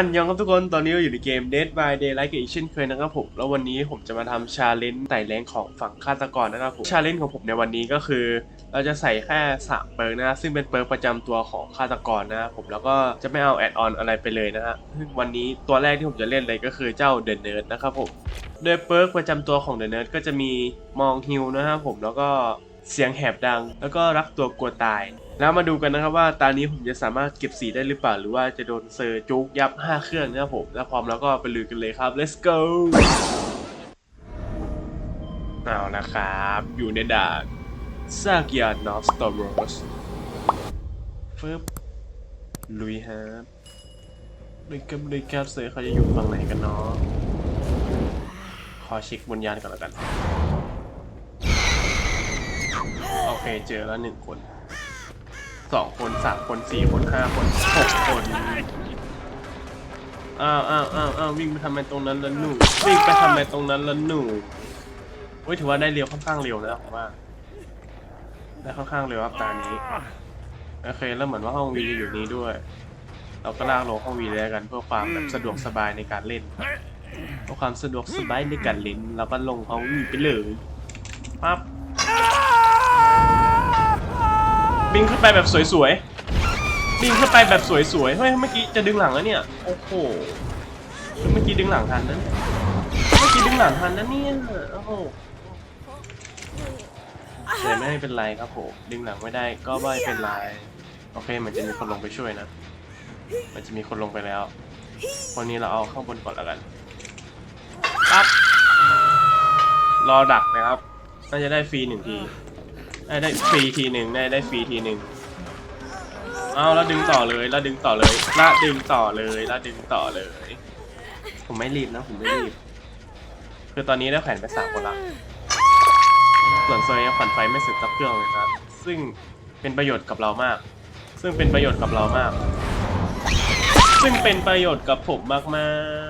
อันยองครับทุกคน ตอนนี้เราอยู่ในเกม Dead by Daylight กับอีกเช่นเคยนะครับผม แล้ววันนี้ผมจะมาทำชาเลนจ์ไต่แรงของฝั่งฆาตกรนะครับผมชาเลนจ์ของผมในวันนี้ก็คือ เราจะใส่แค่3เปิร์กนะ ซึ่งเป็นเปิร์กประจำตัวของฆาตกรนะครับผมแล้วก็จะไม่เอาแอดออนอะไรไปเลยนะฮะซึ่งวันนี้ตัวแรกที่ผมจะเล่นเลยก็คือเจ้า The Nerd นะครับผม โดยเปิร์กประจำตัวของ The Nerd ก็จะมีมองฮิวนะครับผมแล้วก็เสียงแหบดัง แล้วก็รักตัวกลัวตาย แล้วมาดูกันนะครับว่าตอนนี้ผมจะสามารถเก็บสีได้หรือเปล่า หรือว่าจะโดนเซอร์จุกยับ 5 เครื่องนะครับผมถ้าพร้อมแล้วก็ไปลุยกันเลยครับ let's go เอาละครับ อยู่ในด่านซากยานอฟสตอร์โรสฟึบลุยฮะลุยกับลุยกับเซอร์เขาจะอยู่ฝั่งไหนกันเนาะขอเช็คบนยานก่อนแล้วกัน โอเคเจอแล้วหนึ่งคน สองคนสามคนสี่คนห้าคนหกคนอ้าวอ้าวอ้าวอ้าววิ่งไปทำไมตรงนั้นละหนูวิ่งไปทำไมตรงนั้นละหนูเฮ้ยถือว่าได้เร็วค่อนข้างเร็วนะผมว่าได้ค่อนข้างเร็วครับตานี้โอเคแล้วเหมือนว่าห้องวีอยู่นี้ด้วย เราก็ลากลงห้องวีแล้วกันเพื่อความแบบสะดวกสบายในการเล่นเพื่อความสะดวกสบายในการเล่นเราก็ลงห้องวีไปเลยปั๊บ บินขึ้นไปแบบสวยๆบินขึ้นไปแบบสวยๆเฮ้ยเมื่อกี้จะดึงหลังแล้วเนี่ยโอ้โหเมื่อกี้ดึงหลังทันนั้นเมื่อกี้ดึงหลังทันนะเนี่ยโอ้โหแต่ไม่เป็นไรครับผมดึงหลังไม่ได้ก็ไม่เป็นไรโอเคมือนจะมีคนลงไปช่วยนะ มันจะมีคนลงไปแล้วคนนี้เราเอาข้างบนก่อนแล้วกันปั๊บรอดักนะครับน่าจะได้ฟรีหนึ่งที ได้ได้ฟรีทีหนึ่งได้ได้ฟรีทีหนึ่งเอาแล้วดึงต่อเลยแล้วดึงต่อเลยแล้วดึงต่อเลยแล้วดึงต่อเลย ผมไม่รีบนะผมไม่รีบ คือตอนนี้ได้แขวนไปสามคนละส่วนโซนยังผ่อนไฟไม่เสร็จสักเครื่องเลยครับ ซึ่งเป็นประโยชน์กับเรามาก ซึ่งเป็นประโยชน์กับเรามาก ซึ่งเป็นประโยชน์กับผมมา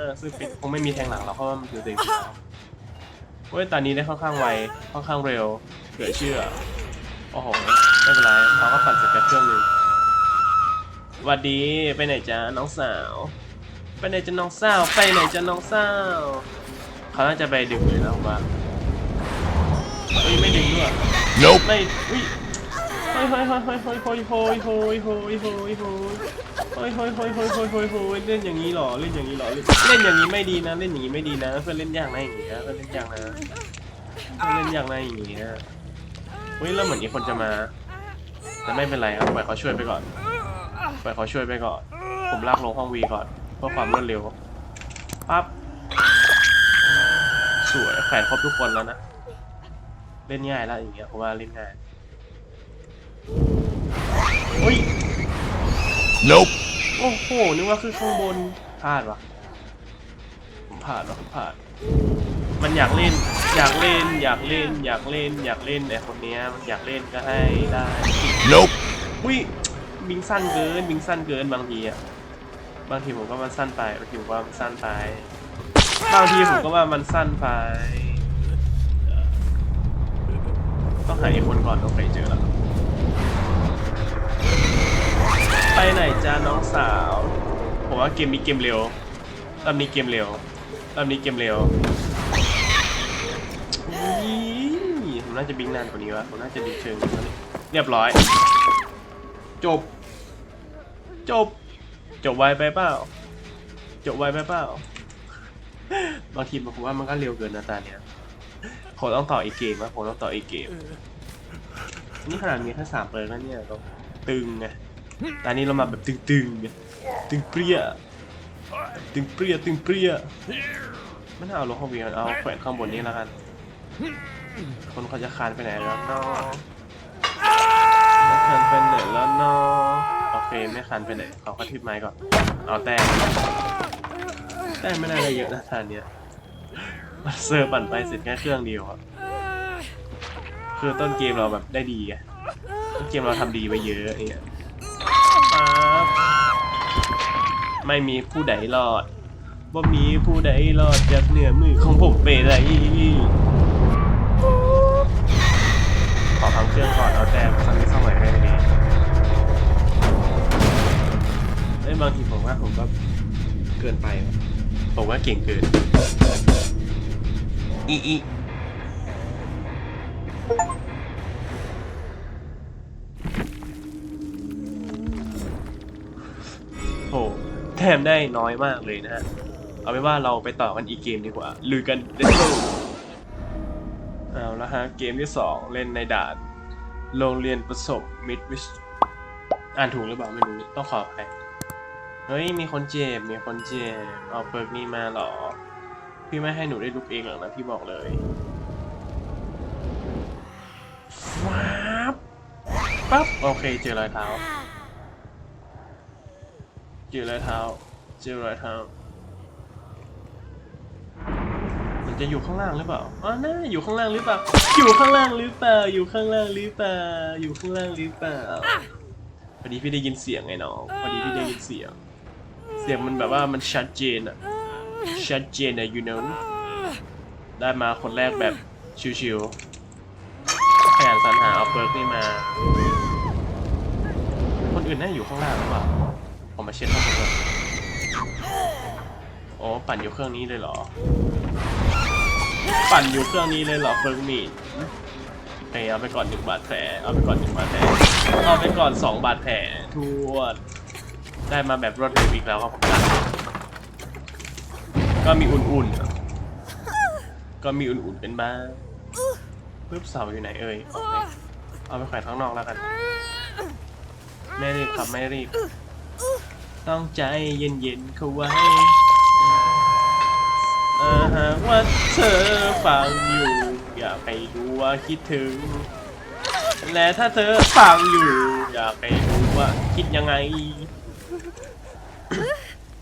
กๆ ซึ่งเป็นคงไม่มีแทงหลังหรอกเพราะว่ามันคือสิ่งที่เราเว้ยตอนนี้ได้ค่อนข้างไวค่อนข้างเร็วเหลือเชื่อ โอ้โห ไม่เป็นไรเขาก็ปั่นเสร็จแค่เครื่องหนึงหวัดดี ไปไหนจ๊ะน้องสาว ไปไหนจ๊ะน้องสาว ไปไหนจ๊ะน้องสาว เขาน่าจะไปดึงเลยนะผมว่าเฮ้ยไม่ดึงด้วย Nope. ไม่อุ้ยเฮ้ยเฮ้ยเฮ้ยเฮ้ยเฮ้ยเฮ้ยเฮ้ยเฮ้ยเฮ้ยเฮ้ยเฮ้ยเฮ้ยเฮ้ยเฮ้ยเฮ้ยเฮ้ยเฮ้ยเฮ้ยเฮ้ยเล่นอย่างนี้เหรอ เล่นอย่างนี้เหรอเล่นเล่นอย่างนี้ไม่ดีนะ เล่นอย่างนี้ไม่ดีนะ เพื่อนเล่นยากนะอย่างเงี้ย เพื่อนเล่นยากนะ เพื่อนเล่นยากนะอย่างเงี้ย เฮ้ยแล้วเหมือนอีกคนจะมา แต่ไม่เป็นไรครับปล่อยเขาช่วยไปก่อนปล่อยเขาช่วยไปก่อน ผมลากลงห้องวีก่อนเพื่อความรวดเร็วปั๊บสวยแขวนครบทุกคนแล้วนะ เล่นง่ายแล้วอย่างเงี้ยเพราะว่าเล่นง่ายเฮ้ย Nope. โอ้โหนึกว่าคือข้างบนพลาดวะผมพลาดวะผมพลาด มันอยากเล่น อยากเล่น อยากเล่น อยากเล่น อยากเล่นไอ้คนเนี้ยมันอยากเล่นก็ให้ได้ Nope. อุ้ยบิงสั้นเกินบิงสั้นเกินบางทีอะบางทีผมก็มันสั้นไปบางทีผมว่ามันสั้นไปบางทีผมก็ว่ามันสั้นไปต้องหาอีกคนก่อนต้องไปเจอแล้วไปไหนจ้าน้องสาว ผมว่าเกมนี้เกมเร็วรอบนี้เกมเร็วรอบนี้เกมเร็วอุ๊ยผม น่าจะบิงนานกว่านี้วะผมน่าจะดึงเชิงกว่านี้เรียบร้อย จบ จบ จบไวไปเปล่า จบไวไปเปล่า บางทีผมว่ามันก็เร็วเกินนะตาเนี้ยผมต้องต่ออีกเกมนะผมต้องต่ออีกเกม นี่ขนาดมีแค่สามเปิร์แล้วเนี่ยเราตึงไงตอนนี้เรามาแบบตึงๆไงตึงเปรี้ย ตึงเปรี้ย ตึงเปรี้ย ไม่น่าเอาลงข้างบนเอาแขวนข้างบนนี้แล้วกัน คนเขาจะคานไปไหนแล้วเนาะไม่คันไปไหนแล้วเนาะโอเคไม่คันไปไหนเขาก็ทิบไม้ก่อนเอาแต้มแต้มไม่น่าได้เยอะนะทานเนี้ยมันเซอร์ปั่นไปเสร็จแค่เครื่องเดียวอะคือต้นเกมเราแบบได้ดีไงต้นเกมเราทำดีไว้เยอะเนี่ยไม่มีผู้ใดรอดบ่มีผู้ใดรอดจากเหนือมือของผมไปไหน เครื่องก่อนเอาแต้มสักนิดสักหน่อยให้ดีเอ้ยบางทีผมว่าผมก็เกินไป ผมว่าเก่งเกิน อีอีโอ้แถมได้น้อยมากเลยนะฮะ เอาเป็นว่าเราไปต่อกันอีกเกมดีกว่าลือกัน let's go เอาละฮะ เกมที่สองเล่นในด่าน โรงเรียนประสบมิดวิชอ่านถูกหรือเปล่าไม่รู้ต้องขออภัยเฮ้ยมีคนเจ็บมีคนเจ็บเอาเปิร์กนี้มาเหรอ พี่ไม่ให้หนูได้ลุกเองหรอกนะพี่บอกเลยว้าบปั๊บโอเคเจอรอยเท้า เจอรอยเท้า เจอรอยเท้า มัน จะอยู่ข้างล่างหรือเปล่าอ๋อน่าอยู่ข้างล่างหรือเปล่า อยู่ข้างล่างหรือเปล่า อยู่ข้างล่างหรือเปล่า อยู่ข้างล่างหรือเปล่า พอดีพี่ได้ยินเสียงไงน้อง พอดีพี่ได้ยินเสียง เสียงมันแบบว่ามันชัดเจนอะชัดเจนอะ you know ได้มาคนแรกแบบชิวๆขยันสรรหาเอาเปิร์กนี่มา คนอื่นน่าอยู่ข้างล่างหรือเปล่าผมมาเช็ดข้างบนก่อนอ๋อปั่นอยู่เครื่องนี้เลยเหรอ ปั่นอยู่เครื่องนี้เลยเหรอเฟิร์กมีดเคเอาไปก่อนหนึ่งบาทแผลเอาไปก่อนหนึ่งบาทแผลเอาไปก่อนสองบาทแผลทวดได้มาแบบรวดเร็วอีกแล้วครับผมก็มีอุ่นๆ ก็มีอุ่นๆเป็นบ้างปึ๊บเสาอยู่ไหนเอ่ยเอาไปแขวนข้างนอกแล้วกัน ไม่รีบครับไม่รีบ ต้องใจเย็นๆเขาไว้ หากว่าเธอฟังอยู่ อย่ากให้รู้ว่าคิดถึง และถ้าเธอฟังอยู่ อย่ากให้รู้ว่าคิดยังไง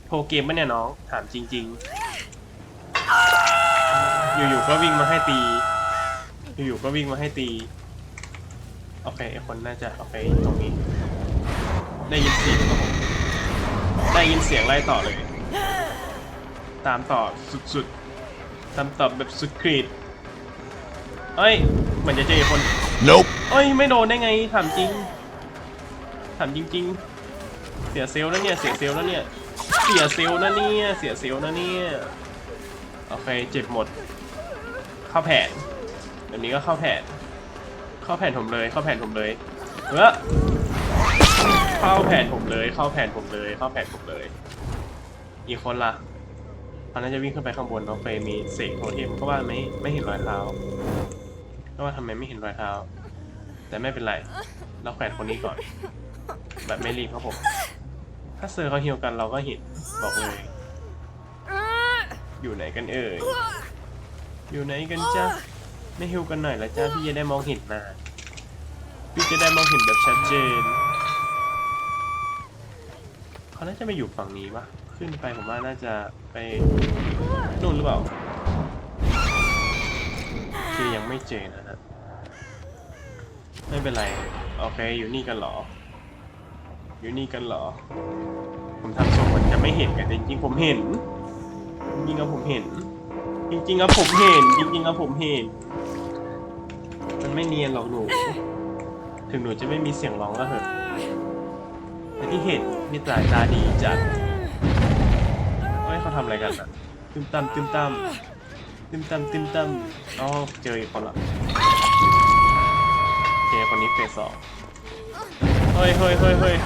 โพเกมปะเนี่ยน้อง ถามจริง ๆ อยู่ๆก็วิ่งมาให้ตี อยู่ๆก็วิ่งมาให้ตี โอเคไอคนน่าจะโอเคตรงนี้ ได้ยินเสียงได้ยินเสียงไล่ต่อเลย ตามต่อสุดๆ ตามต่อแบบสุดขีดเอ้ยเหมือนจะเจอคน Nope. เอ้ยไม่โดนได้ไงถามจริงถามจริง ๆ เสียเซลล์แล้วเนี่ยเสียเซลล์แล้วเนี่ยเสียเซลล์นะเนี่ยเสียเซลล์นะเนี่ยโอเคเจ็บหมด เข้าแผนแบบนี้ก็เข้าแผนเข้าแผนผมเลย เข้าแผนผมเลยเออเข้าแผนผมเลย เข้าแผนผมเลย เข้าแผนผมเลย อีกคนละ เขาน่าจะวิ่งขึ้นไปข้างบนเนาะเคยมีเสกโทเทมก็ว่าไม่ไม่เห็นรอยเท้าก็ว่าทำไมไม่เห็นรอยเท้า แต่ไม่เป็นไร เราแขวนคนนี้ก่อน แบบไม่รีบครับผม ถ้าเซอร์เขาเฮิวกันเราก็เห็นบอกเลย อยู่ไหนกันเอ่ย อยู่ไหนกันจ้าไม่ฮิวกันหน่อยละจ้าพี่จะได้มองเห็นนาพี่จะได้มองเห็นแบบชัดเจนเขาน่าจะไปอยู่ฝั่งนี้ปะ ขึ้นไปผมว่าน่าจะไปนู่นหรือเปล่าคือยังไม่เจอนะฮะไม่เป็นไร โอเค อยู่นี่กันเหรอ อยู่นี่กันเหรอ ผมทำทรงมือนจะไม่เห็นกันแต่จริงๆผมเห็น จริงๆอะผมเห็น จริงๆอะผมเห็น จริงๆอะผมเห็น มันไม่เนียนหรอกหนู ถึงหนูจะไม่มีเสียงร้องก็เถอะแต่ที่เห็นมีสายตาดีจัด เขาทำอะไรกันอะตึมตั้มตึมตั้มตึมตั้มตึมตั้มอ๋อเจออีกคนละเจอคนนี้เฟสสองเฮ้ยเฮ้ยเฮ้ยเฮ้ย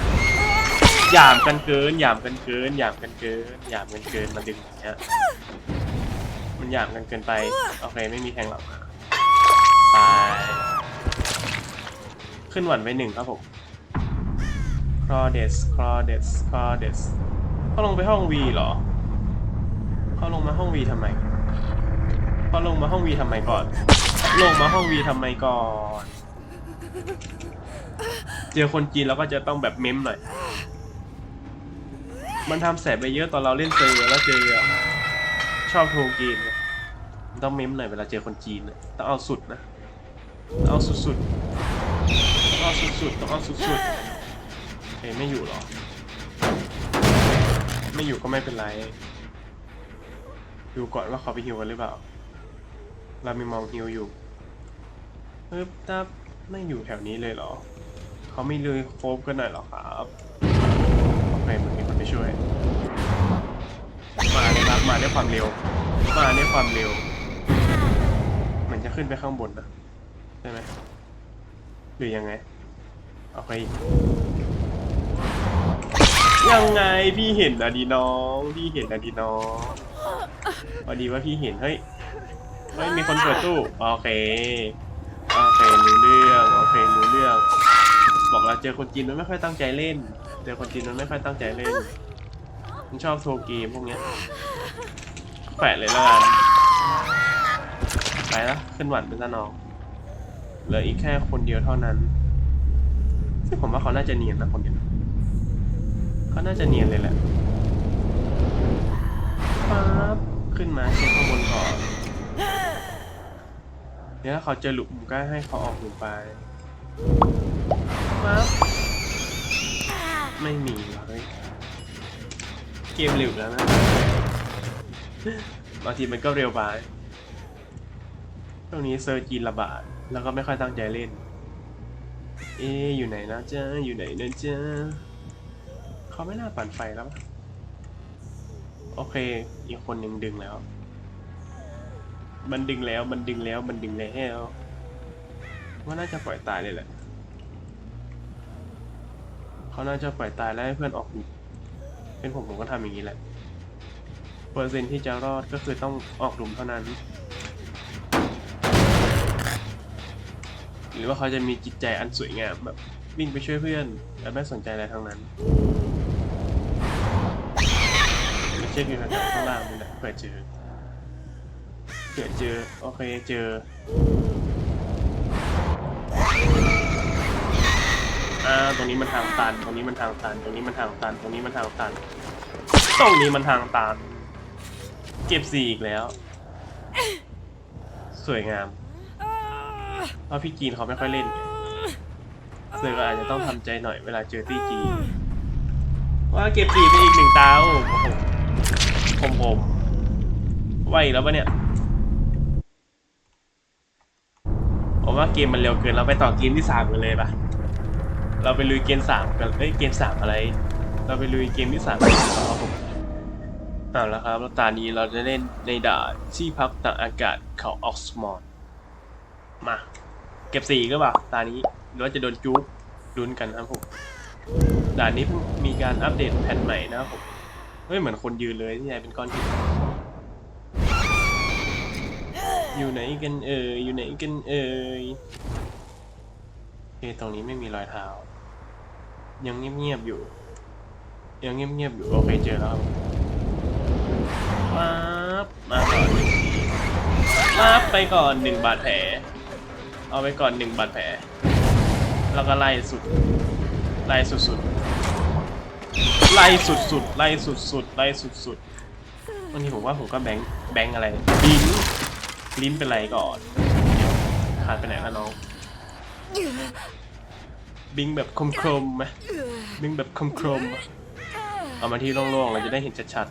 หยามกันเกินหยามกันเกินหยามกันเกินหยามกันเกินมาดึงอย่างเงี้ยมันหยามกันเกินไปโอเคไม่มีแทงหลังมาไปขึ้นหวันไปหนึ่งครับผมคลอเดสคลอเดสคลอเดสเขาลงไปห้องวีเหรอ เขาลงมาห้องวีทำไมเขาลงมาห้องวีทำไมก่อน ลงมาห้องวีทำไมก่อน เจอคนจีนเราก็จะต้องแบบเม้มหน่อย มันทำแสบไปเยอะตอนเราเล่นเจอแล้วเจอชอบโทรเกมเนี่ยมันต้องเม้มหน่อยเวลาเจอคนจีนอะต้องเอาสุดนะต้องเอาสุดๆต้องเอาสุดๆต้องเอาสุดๆเอ้ยไม่อยู่หรอ ไม่อยู่ก็ไม่เป็นไร ดูก่อนว่าเขาไปฮิวกันหรือเปล่า เรามีมองฮิวอยู่ปึ๊บตับไม่อยู่แถวนี้เลยเหรอ เขาไม่เลยโคบกันหน่อยหรอครับโอเคมันมีคนไปช่วย มาด้วยความเร็ว มาด้วยความเร็วเหมือนจะขึ้นไปข้างบนนะใช่ไหมหรือยังไงโอเคยังไงพี่เห็นอะดีน้อง พี่เห็นอะดีน้อง พอดีว่าพี่เห็นเฮ้ยเฮ้ยมีคนเปิดตู้โอเคโอเครู้เรื่องโอเครู้เรื่อง บอกแล้วเจอคนจีนมันไม่ค่อยตั้งใจเล่น เจอคนจีนมันไม่ค่อยตั้งใจเล่น มันชอบโทรเกมพวกเนี้ยแปะเลยแล้วกันไปละขึ้นหวันเป็นซะน้องเหลืออีกแค่คนเดียวเท่านั้นซึ่งผมว่าเขาน่าจะเนียนนะคนเนี้ยเขาน่าจะเนียนเลยแหละปั๊บ ขึ้นมาเช็คข้างบนก่อนเดี๋ยวเขาเจอหลุมก็ให้เขาออกหลุมไปปั๊บไม่มีเลยเกมเร็วแล้วนะบางทีมันก็เร็วไปช่วงนี้เซอร์จีนระบาด แล้วก็ไม่ค่อยตั้งใจเล่น เอ๊อยู่ไหนนะจ๊ะอยู่ไหนนะจ๊ะเขาไม่น่าปั่นไฟแล้วปะ โอเค อีกคนหนึ่งดึงแล้ว มันดึงแล้ว มันดึงแล้ว มันดึงแล้วว่าน่าจะปล่อยตายเลยแหละ เขาน่าจะปล่อยตายแล้วให้เพื่อนออก เป็นผมผมก็ทำอย่างนี้แหละ เปอร์เซ็นที่จะรอดก็คือต้องออกหลุมเท่านั้น หรือว่าเขาจะมีจิตใจอันสวยงามแบบวิ่งไปช่วยเพื่อนและไม่สนใจอะไรทั้งนั้น เช็คอยู่แถวๆข้างล่างนี่แหละเผื่อเจอเผื่อเจอโอเคเจออ่าตรงนี้มันทางตันตรงนี้มันทางตันตรงนี้มันทางตันตรงนี้มันทางตันตรงนี้มันทางตันเก็บสี่อีกแล้ว สวยงามเพราะพี่จีนเขาไม่ค่อยเล่นเสือก็อาจจะต้องทำใจหน่อยเวลาเจอตี้จีนว่าเก็บสี่ไปอีกหนึ่งเตาโอ้โห ผมผมไหวอีกแล้วปะเนี่ยผมว่าเกมมันเร็วเกินเราไปต่อเกมที่สามกันเลยปะเราไปลุยเกมสามกันเอ้ยเกมสามอะไร เราไปลุยเกมที่สามกันครับผมเอาละครับตอนนี้เราจะเล่นในด่านที่พักตากอากาศเขาออกสมอร์มาเก็บสี่ก็เปล่าตอนนี้หรือว่าจะโดนจุ๊บลุ้นกันนะครับผมด่านนี้มีการอัปเดตแผ่นใหม่นะครับผม เฮ้ยเหมือนคนยืนเลยที่ไหนเป็นก้อนหินอยู่ไหนกันเอ่ยอยู่ไหนกันเอ่ยโอเคตรงนี้ไม่มีรอยเท้า ยังเงียบๆอยู่ ยังเงียบๆอยู่โอเคเจอแล้วครับมาก่อนหนึ่งทีปั๊บไปก่อนหนึ่งบาดแผล เอาไปก่อนหนึ่งบาดแผล แล้วก็ไล่สุด ไล่สุดๆ ไล่สุดๆไล่สุดๆไล่สุดๆบางทีผมว่าผมก็แบงแบงอะไรลิ้นลิ้นเป็นไรก่อนขาดไปไหนแล้วน้องบิงแบบคมๆไหมบิงแบบคมๆอะเอามาที่โล่งๆเราจะได้เห็นชัด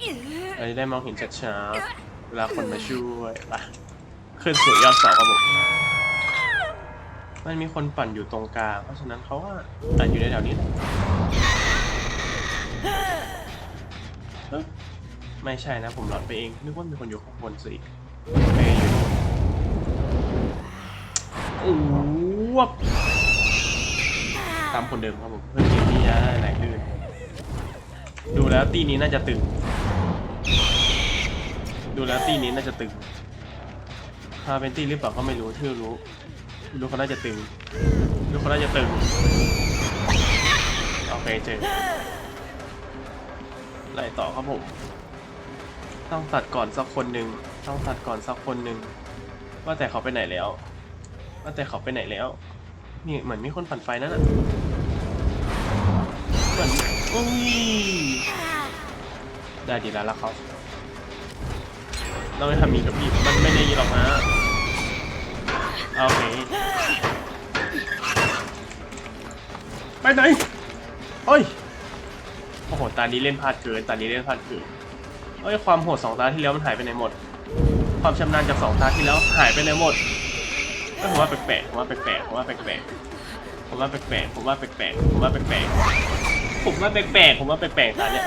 ๆเราจะได้มองเห็นชัดๆเวลาคนมาช่วยไปขึ้นสู่ยอดเสาครับผมมันมีคนปั่นอยู่ตรงกลาง เพราะฉะนั้นเขาว่าอาจอยู่ในแถวนี้ แหละเอ๊ะไม่ใช่นะ ผมหลอนไปเอง นึกว่ามีคนอยู่ข้างบนสิเอ้ยอยู่นู่นโอ้วบตามคนเดิมครับผมเพื่อเกมที่จะได้ไหลลื่นดูแล้วตีนี้น่าจะตึง ดูแล้วตีนี้น่าจะตึงถ้าเป็นตีหรือเปล่าก็ไม่รู้ชื่อรู้ดูเขาน่าจะตึงดูเขาน่าจะตึงโอเคเจอ ไล่ต่อครับผม ต้องตัดก่อนสักคนหนึ่งต้องตัดก่อนสักคนหนึ่งว่าแต่เขาไปไหนแล้ว ว่าแต่เขาไปไหนแล้วนี่เหมือนมีคนปั่นไฟนั่นนะเหมือนอุ้ยได้ดีแล้วละเขาเราไม่ทำมีกับพี่มันไม่ได้ยินหรอกนะโอเคไปไหนเฮ้ย อ้โหตานี้เล่นพลาดเกินตานี้เล่นพลาดเกินเอ้ยความโหดสองตาที่แล้วมันหายไปไหนหมด ความชำนาญจากสองตาที่แล้วหายไปไหนหมดผมว่าแปลกๆผมว่าแปลกๆผมว่าแปลกๆผมว่าแปลกๆผมว่าแปลกๆผมว่าแปลกๆผมว่าแปลกๆผมว่าแปลกๆตาเนี้ย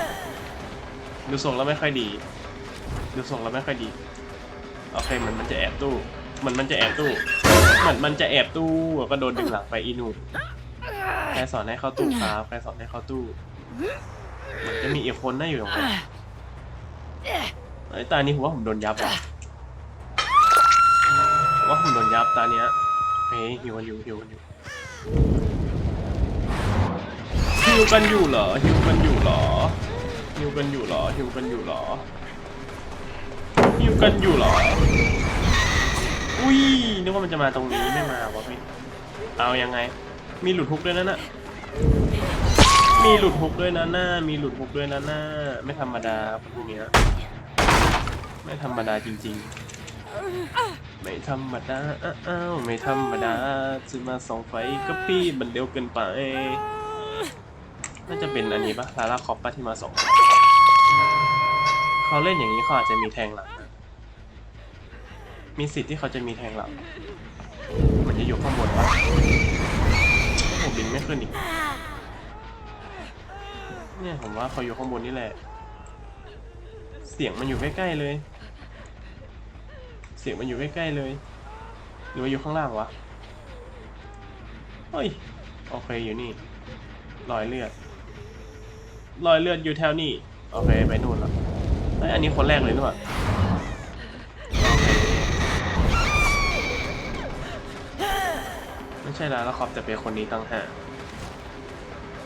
ดูทรงแล้วไม่ค่อยดี ดูทรงแล้วไม่ค่อยดีโอเคเหมือนมันจะแอบตู้เหมือนมันจะแอบตู้เหมือนมันจะแอบตู้แล้วก็โดนดึงหลังไปอีนูใครสอนให้เข้าตู้ครับใครสอนให้เข้าตู้ จะมีอีกคนน่าอยู่ตรงนั้นไอ้ยตานี้ผมว่าผมโดนยับอะผมว่าผมโดนยับตาเนี้ยเฮ้ยหิวกันอยู่หิวกันอยู่หิวกันอยู่เหรอหิวกันอยู่เหรอหิวกันอยู่เหรอหิวกันอยู่เหรอหิวกันอยู่เหรออุ้ยนึกว่ามันจะมาตรงนี้ไม่มาวะพี่เอายังไง มีหลุดฮุกด้วยนะน่ะ มีหลุดฮุกด้วยนะหน้า มีหลุดฮุกด้วยนะหน้า ไม่ธรรมดาพวกเนี้ยไม่ธรรมดาจริง ๆ ไม่ธรรมดาอ้าวไม่ธรรมดาจะมาส่องไฟกับพี่มันเร็วเกินไปน่าจะเป็นอันนี้ปะลาลาคอปปะที่มาส่องเขาเล่นอย่างนี้เขาอาจจะมีแทงหลังมีสิทธิ์ที่เขาจะมีแทงหลังมันจะอยู่ข้างบนวะผมบินไม่ขึ้นอีก เนี่ยผมว่าเขาอยู่ข้างบนนี่แหละ เสียงมันอยู่ใกล้ๆเลย เสียงมันอยู่ใกล้ๆเลย หรือว่าอยู่ข้างล่างวะ เฮ้ย โอเคอยู่นี่ รอยเลือด รอยเลือดอยู่แถวนี้ โอเคไปนู่นแล้วเฮ้ยอันนี้คนแรกเลยหรือเปล่าไม่ใช่แล้วแล้วคอบแต่เป็นคนนี้ตั้งหาก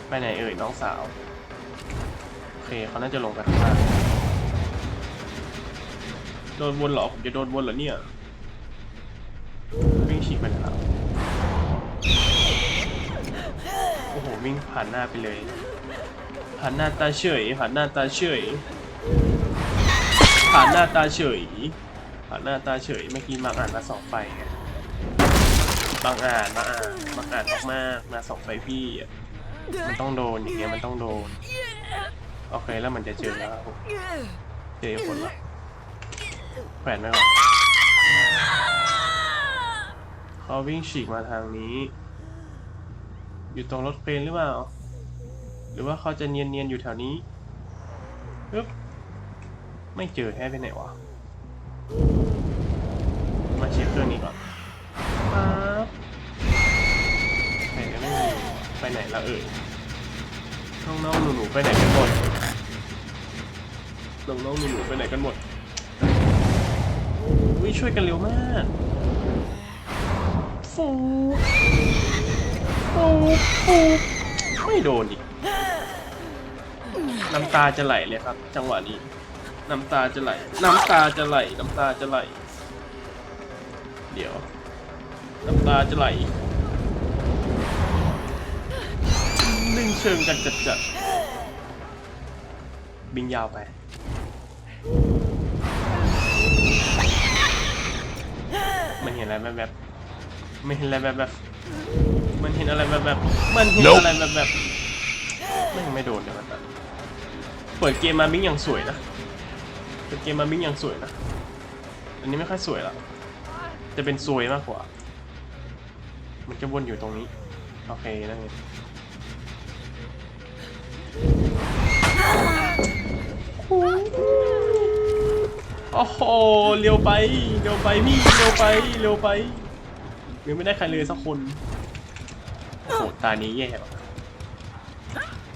ไปไหนเอ่ยน้องสาว เคเขาน่าจะลงไปข้างล่างโดนวนเหรอ ผมจะโดนวนเหรอเนี่ยวิ่งฉีกไปแล้วโอ้โหวิ่งผ่านหน้าไปเลย ผ่านหน้าตาเฉย ผ่านหน้าตาเฉย ผ่านหน้าตาเฉย ผ่านหน้าตาเฉย เมื่อกี้มาอ่านมาสองไฟไงบางอ่านมาอ่านบางอ่านมากๆมาสองไฟพี่มันต้องโดนอย่างเงี้ยมันต้องโดน โอเคแล้วมันจะเจอแล้วเจอคนละแขวนไว้ก่อนเขาวิ่งฉีกมาทางนี้ อยู่ตรงรถเครนหรือเปล่า หรือว่าเขาจะเนียนๆอยู่แถวนี้ปึ๊บไม่เจอแค่ไปไหนวะ มาเช็คเครื่องนี้ก่อนป๊บไหนไม่มีไปไหนละเอ่ยน้องๆหนูๆไปไหนกันหมด น้องๆหนูๆไปไหนกันหมดวิช่วยกันเร็วมากฟูฟูฟูไม่โดนอีกน้ำตาจะไหลเลยครับ จังหวะนี้ น้ำตาจะไหล น้ำตาจะไหล น้ำตาจะไหล เดี๋ยว น้ำตาจะไหลนึ่งเชิงกันจัดๆบินยาวไป มันเห็นอะไรแบบแบบๆมันเห็นอะไรแบบแบบๆมันเห็นอะไรแบบแบบๆมันเห็นอะไรแบบแบบๆไม่งไม่โดนเดี๋ยวมันตัดเปิดเกมมามิ้งอย่างสวยนะเปิดเกมมามิ้งอย่างสวยนะอันนี้ไม่ค่อยสวยละจะเป็นซวยมากกว่า มันจะวนอยู่ตรงนี้โอเคนั่นเองโอ้ โอ้โหเร็วไปเร็วไปพี่เร็วไปเร็วไปยังไม่ได้ใครเลยสักคนโอ้โหตานี้แย่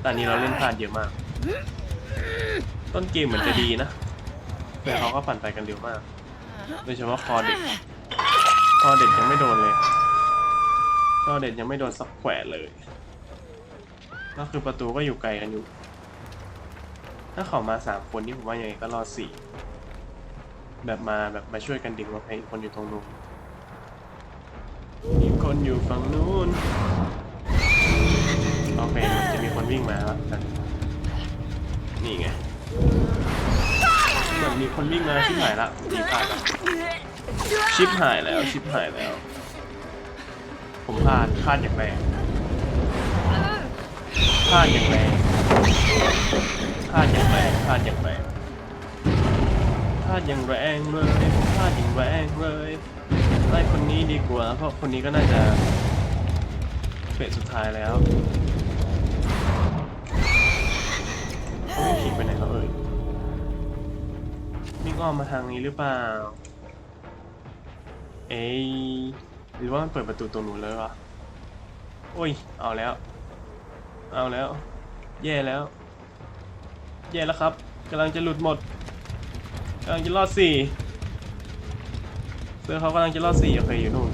ตานี้เราเล่นพลาดเยอะมาก ต้นเกมเหมือนจะดีนะแต่เขาก็ปั่นไปกันเร็วมากโดยเฉพาะคอเด็กคอเด็ดยังไม่โดนเลยคอเด็ดยังไม่โดนสักแขวเลยก็คือประตูก็อยู่ไกลกันอยู่ ถ้าเขามาสามคนนี่ผมว่ายังไงก็รอดสี่ แบบมาแบบมาช่วยกันดึงมาให้อีกคนอยู่ตรงนู้นอีคนอยู่ฝั่งนู้นโอเคมันจะมีคนวิ่งมาแล้วกันนี่ไงเหมือนมีคนวิ่งมาชิบหายละดีพลาดละชิปหายแล้วชิปหายแล้ว ผมพลาดพลาดอย่างแรงพลาดอย่างแรงพลาดอย่างแรงพลาดอย่างแรงาดอย่างแรงเลยพลาดอย่างแรงเลยไล่คนนี้ดีกว่าเพราะคนนี้ก็น่าจะเฟสสุดท้ายแล้วเขาไม่ขี่ไปไหนแล้วเอ่ยวิ่งงอ้อมมาทางนี้หรือเปล่า เอ้ยหรือว่ามันเปิดประตูตรงนู้นเลยวะโอ้ย เอาแล้ว เอาแล้ว แย่แล้ว แย่แล้วครับกำลังจะหลุดหมด กำลังจะรอดสี่เพื่อเขากำลังจะรอดสี่โอเคอยู่นู่น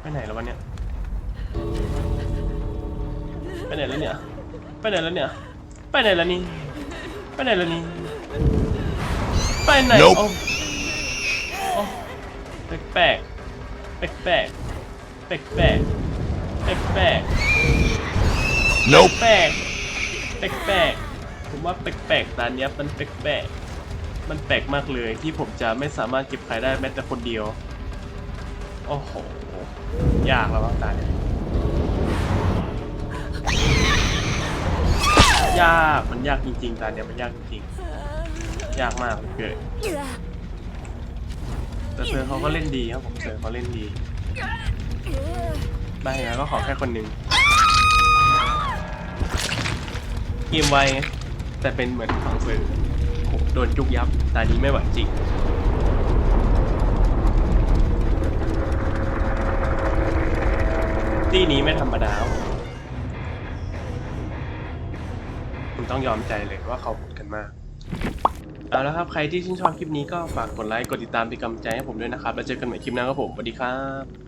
ไปไหนแล้ววันเนี้ยไปไหนแล้วเนี่ยไปไหนแล้วเนี่ยไปไหนแล้วนี่ไปไหนแล้วนี่ไปไหนโอ้แปลกแปลกแปลกแปลกแปลกแปลก Nope. แปลกแปลกแปลกผมว่าแปลกแปลกตอนเนี้ยมันแปลกแปลกมันแปลกมากเลยที่ผมจะไม่สามารถเก็บใครได้แม้แต่คนเดียว โอ้โห ยากแล้วบางตาเนี่ยยากมันยากจริงๆตาเนี่ยมันยากจริงๆยากมากเลยเกิดแต่เซอร์เขาก็เล่นดีครับผมเซอร์เขาเล่นดีได้แล้วก็ขอแค่คนหนึ่ง เกมไวไงแต่เป็นเหมือนของเซอร์โดนจุกยับตานี้ไม่ไหวจริงที่นี้ไม่ธรรมดาครับผมต้องยอมใจเลยว่าเขาพูดกันมากเอาละครับ ใครที่ชื่นชอบคลิปนี้ก็ฝากกดไลค์ กดติดตามเป็นกำลังใจให้ผมด้วยนะครับ แล้วเจอกันใหม่คลิปหน้าครับผม สวัสดีครับ